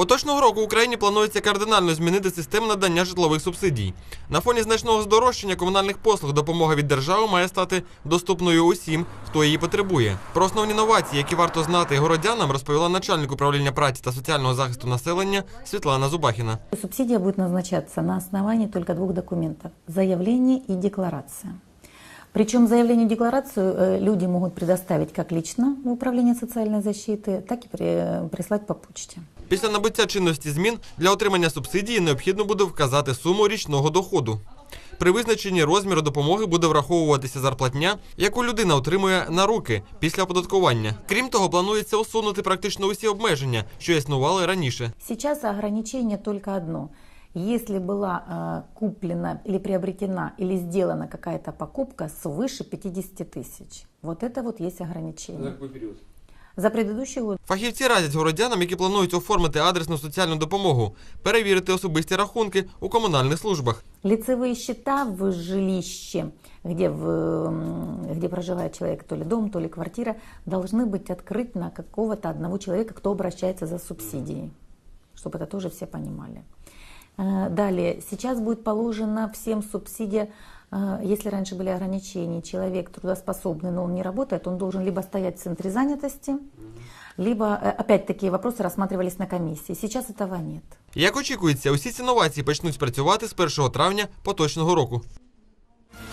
Поточного року Україні планується кардинально змінити систему надання житлових субсидій. На фоні значного здорожчання комунальних послуг допомога від держави має стати доступною усім, хто її потребує. Про основні новації, які варто знати городянам, розповіла начальник управління праці та соціального захисту населення Світлана Зубахіна. Субсидия будет назначаться на основании только двух документов – заявление и декларация. Причем заявление и декларацию э, люди могут предоставить как лично в Управление социальной защиты, так и при- прислать по почте. Після набуття чинності змін для отримання субсидії необхідно буде вказати суму річного доходу. При визначенні розміру допомоги буде враховуватися зарплатня, яку людина отримує на руки після оподаткування. Крім того, планується усунути практично усі обмеження, що існували раніше. Сейчас ограничение только одно. Если была э, куплена или приобретена или сделана какая-то покупка свыше 50 тысяч, вот это вот есть ограничение. За предыдущий год Фахівці радять городянам, які планують оформити адресну соціальну допомогу, перевірити особисті рахунки у комунальних службах. Лицевые счета в жилище, где, в, м, где проживает человек, то ли дом, то ли квартира, должны быть открыты на какого-то одного человека, кто обращается за субсидией, чтобы это тоже все понимали. Э, Далее, сейчас будет положена всем субсидия, э, если раньше были ограничения, человек трудоспособный, но он не работает, он должен либо стоять в центре занятости, либо, э, опять такие вопросы рассматривались на комиссии. Сейчас этого нет. Як очікується, усі ці новації почнуть працювати з 1 травня поточного року.